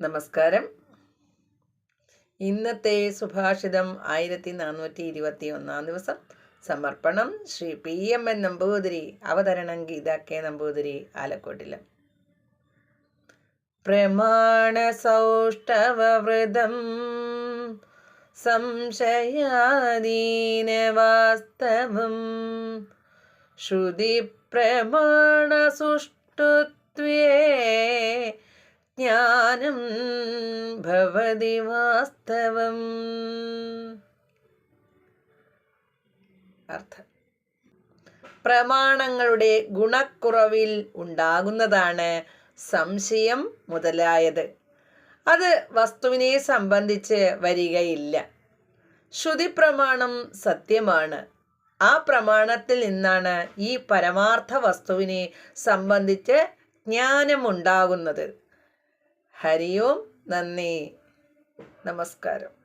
നമസ്കാരം. ഇന്നത്തെ സുഭാഷിതം ആയിരത്തി നാനൂറ്റി ഇരുപത്തി ഒന്നാം ദിവസം. സമർപ്പണം Shri P M N Namboothiri അവതരണം ഗീത കെ നമ്പൂതിരി ആലക്കോട്ടിലും. പ്രമാണ സൗഷ്ടവൃതം സംശയാദീനവാസ്തവം ശ്രുതി പ്രമാണ സുഷ്ടുത്വേ ജ്ഞാനം ഭവതി വാസ്തവം. അർത്ഥം. പ്രമാണങ്ങളുടെ ഗുണക്കുറവിൽ ഉണ്ടാകുന്നതാണ് സംശയം മുതലായത്. അത് വസ്തുവിനെ സംബന്ധിച്ച് വരികയില്ല. ശ്രുതി പ്രമാണം സത്യമാണ്. ആ പ്രമാണത്തിൽ നിന്നാണ് ഈ പരമാർത്ഥ വസ്തുവിനെ സംബന്ധിച്ച് ജ്ഞാനമുണ്ടാകുന്നത്. ഹരി ഓം നന്ദി. നമസ്കാരം.